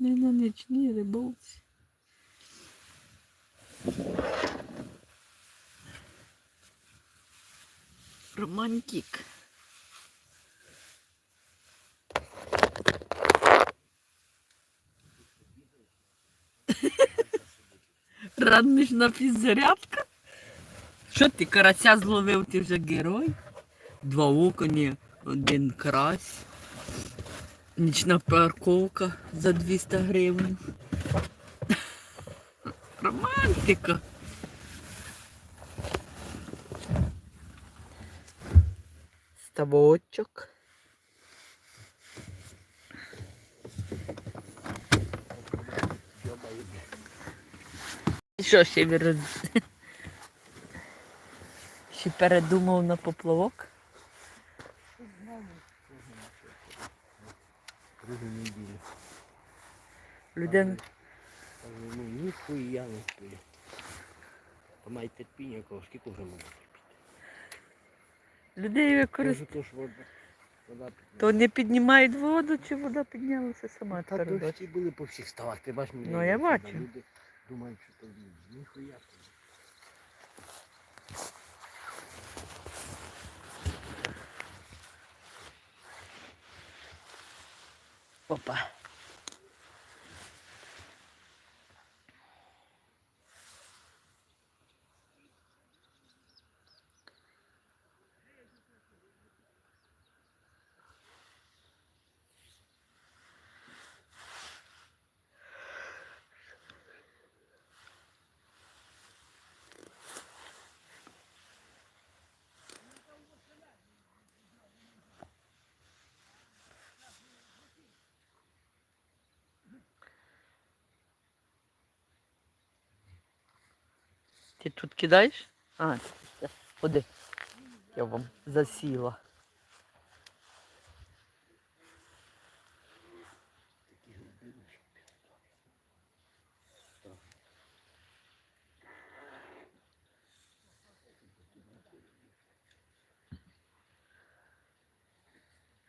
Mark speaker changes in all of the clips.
Speaker 1: Не на нічній рибалці. Романтик. Ранішна підзарядка. Що ти карася зловив, ти вже герой? Два оконі, один карась. Нічна парковка за 200 гривень. Романтика. Ставочок. Що ще вірус? Ще передумав на поплавок? Людина.
Speaker 2: Ну ніхуя не сплю. А терпіння, кого скільки вже можна терпіти.
Speaker 1: Людей використовують.
Speaker 2: то
Speaker 1: не піднімають воду, чи вода піднялася сама
Speaker 2: Та
Speaker 1: тепер?
Speaker 2: дощі були по всіх ставах, ти бачиш,
Speaker 1: Ну, я бачу.
Speaker 2: Люди думають, що то ніхуя.
Speaker 1: Опа. Ти тут кидаєш? А, ходи. Я вам засіла.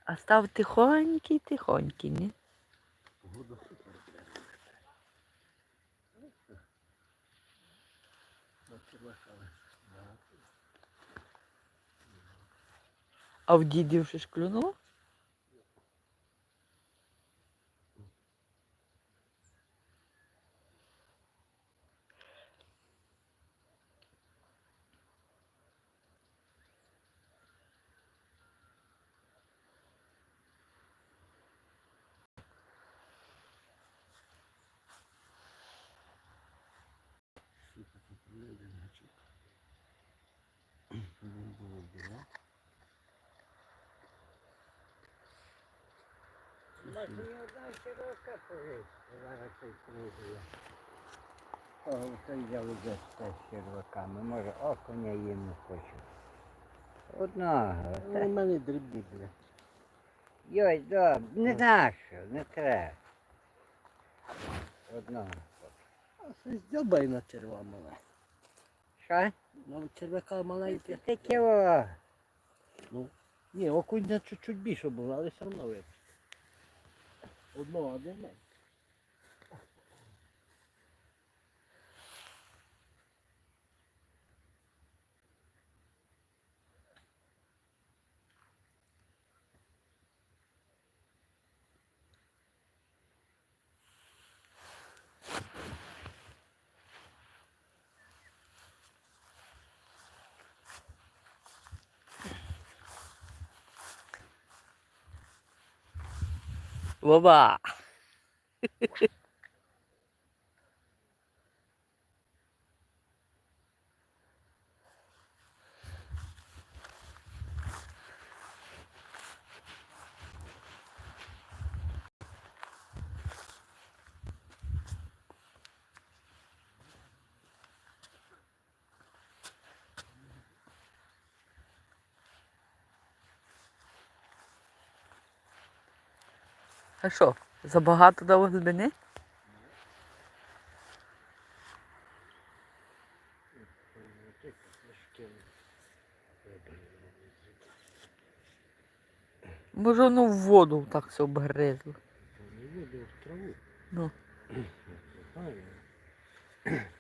Speaker 1: А став тихонький, тихонький, ні?
Speaker 2: Погода супер. На черваках.
Speaker 1: А в дідів ж клюнуло?
Speaker 2: Сука, тут люди, значить. Він було біля.
Speaker 3: О, я вже з черваками. Може, окуня їм не хочу. Одного.
Speaker 2: Ну, У мене дрібні, бля.
Speaker 3: Йой, да, не нащо, не треба. Одного.
Speaker 2: А це здьобай на черва мала.
Speaker 3: Що?
Speaker 2: Ну, червяка маленька.
Speaker 3: Таке о.
Speaker 2: Ну, ні, окунь чуть-чуть більше було, але все одно випустив. Одного, один 萝
Speaker 1: 卜 А що, забагато дав глибини? Може воно в воду так все обгризло.
Speaker 2: Не воду, в траву.
Speaker 1: Ну,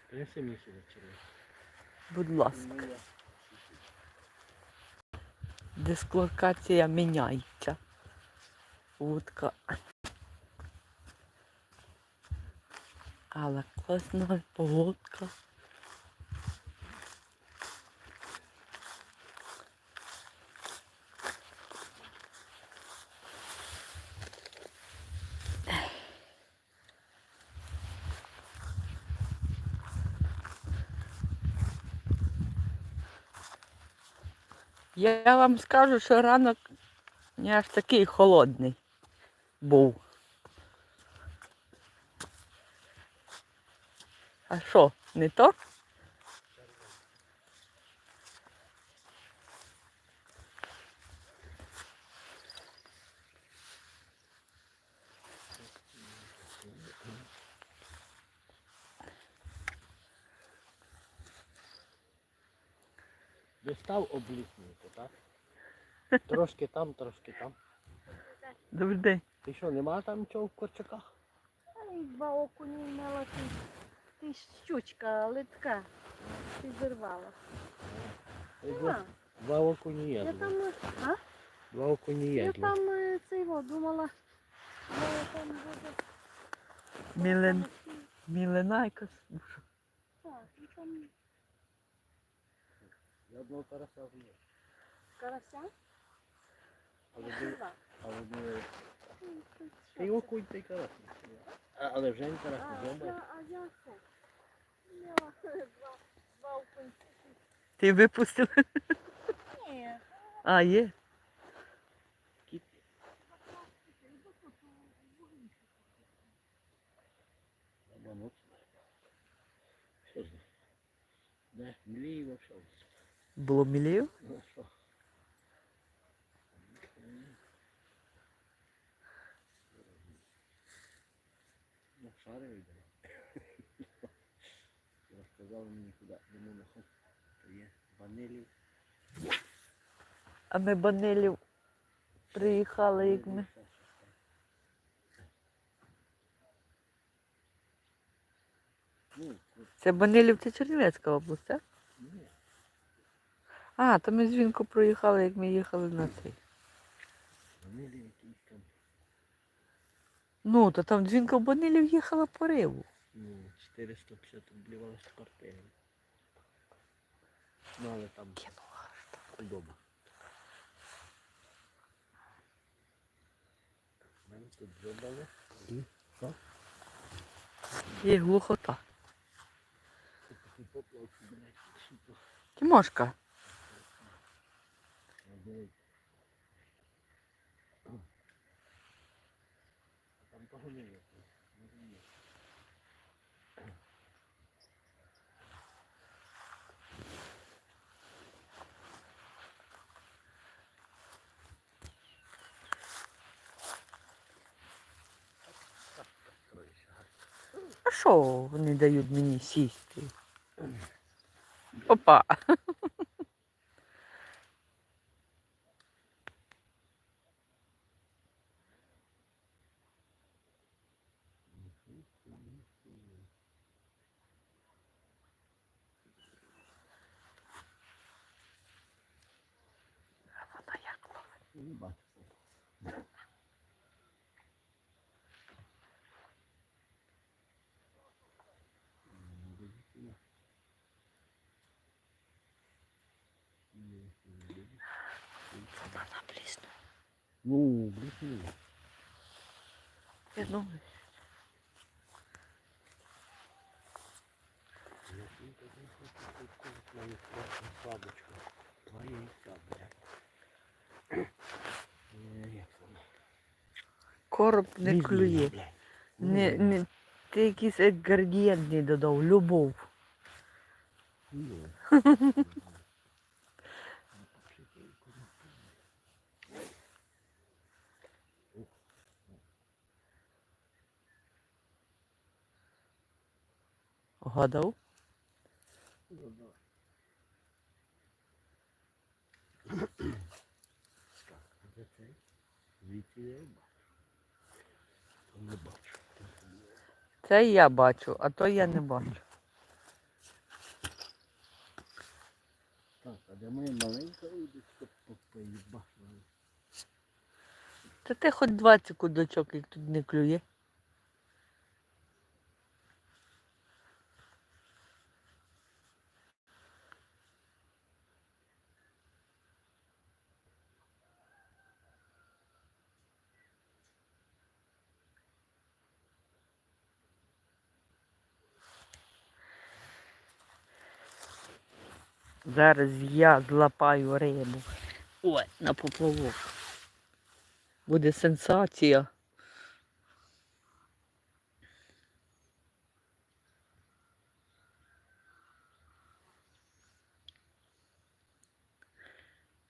Speaker 2: Принеси мені сюди червоно.
Speaker 1: будь ласка. Дислокація міняється. Вудка. Але класна погодка. Я вам скажу, що ранок не аж такий холодний був. А що, не то?
Speaker 2: Достав облісненько, так? Трошки там, трошки там.
Speaker 1: Добрий день.
Speaker 2: Ти що, нема там нічого в корчаках?
Speaker 4: Ай, два окуні мала ти, щучка, литка. Ти зірвала.
Speaker 2: Два, два окуні є.
Speaker 4: я там, а?
Speaker 2: Два окуні є.
Speaker 4: Я там е, цей во, думала, я там буде.
Speaker 1: Мілен... Міленайка.
Speaker 4: Так, і там
Speaker 2: Я одного карася вже є.
Speaker 4: карася.
Speaker 2: Але
Speaker 4: два.
Speaker 2: але
Speaker 4: що
Speaker 2: Ти
Speaker 4: це?
Speaker 2: окунь, ти карась. А- Але вже не карась,
Speaker 4: А,
Speaker 2: вже
Speaker 4: я, а я це. Мала два, два окунці.
Speaker 1: Ти випустив?
Speaker 4: Ні,
Speaker 1: А, є.
Speaker 2: Кіт. Обмануть. Що ж? Не, мліво все.
Speaker 1: Було мілів?
Speaker 2: Ну що? Ну, шари йде. Розказали мені куди йому на. То є ванилів.
Speaker 1: А ми банилів приїхали, як ми. Це Банилів це Чернівецька область, так?
Speaker 2: ні.
Speaker 1: А, то ми з Вінку проїхали, як ми їхали на цей.
Speaker 2: Ванилів якийсь там.
Speaker 1: Ну, то там дзвінка в Банилів їхала по риву.
Speaker 2: Ну, 450 рублів з квартири. Ну, але там худоба. Мене тут зробили. І що?
Speaker 1: Є глухота. Тимошка,
Speaker 2: Там того не є. не є.
Speaker 1: а що вони дають мені сісти? Опа. Вона як ловить.
Speaker 2: Не бачу.
Speaker 1: Вона блісну.
Speaker 2: Ну, блін.
Speaker 1: Я думаю.
Speaker 2: Слабочка. Твоя блядь.
Speaker 1: Короб не клює. Не, не, ти якийсь градієнт не додав, любов.
Speaker 2: Ні.
Speaker 1: Гадав?
Speaker 2: Так, а де цей? Звідси я і бачу. То не бачу.
Speaker 1: Це я бачу, а то я не бачу.
Speaker 2: Так, а де моя маленька удочка по- поїбашила?
Speaker 1: Та ти хоч 20 кудочок, як тут не клює. Зараз я злапаю рибу. Ой, на поплавок. Буде сенсація.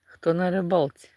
Speaker 1: Хто на рибалці?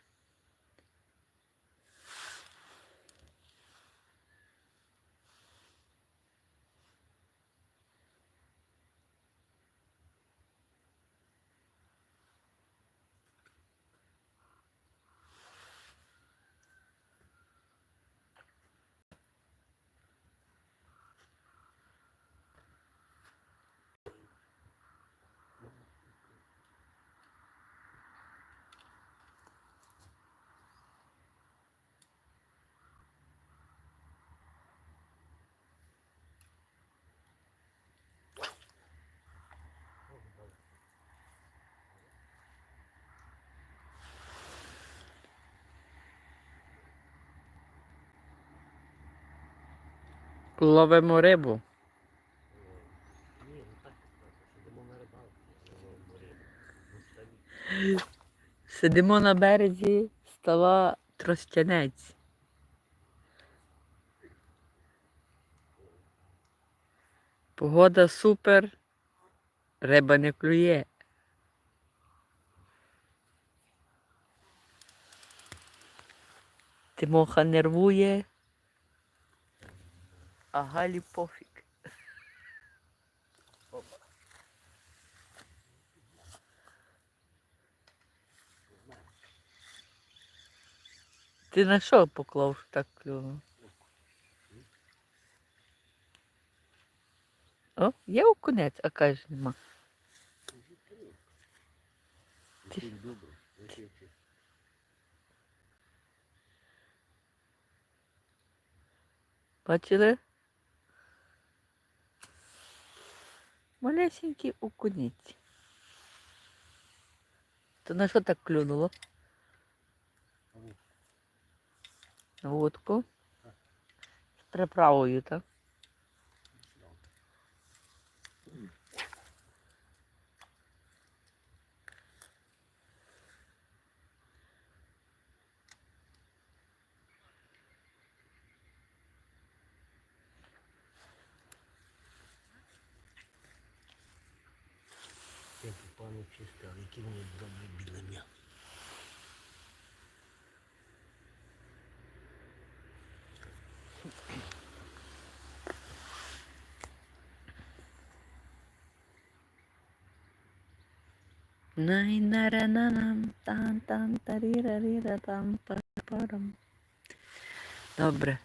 Speaker 1: Ловимо рибу.
Speaker 2: Сидимо на
Speaker 1: березі стала Тростянець. Погода супер, риба не клює. Тимоха нервує, а Галі пофіг. Ти на що поклав так клюнув? О, є окунець, а каже нема.
Speaker 2: Ти.
Speaker 1: Бачили? Малесенький окунець. То на що так клюнуло? Водку. З приправою, так?
Speaker 2: Які пани чисті, але які вони добрі білення.
Speaker 1: Най нарананам тан тан таріраріра там парам. Добре.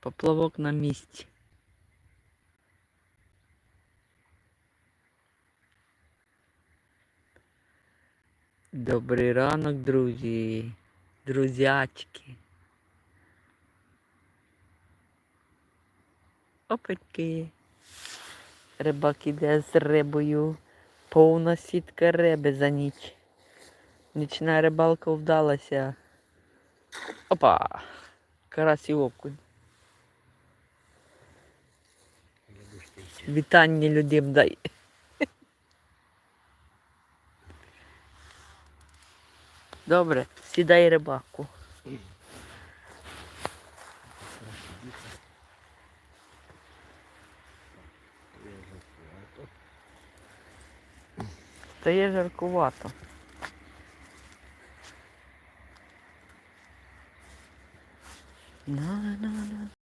Speaker 1: Поплавок на місці. Добрий ранок, друзі. Друзячки. Опачки. Рибак іде з рибою. Повна сітка риби за ніч. Нічна рибалка вдалася. Опа! Карась і окунь. Вітання людям дай. Добре, сідай рибаку. Та є жаркувато. На-на-на.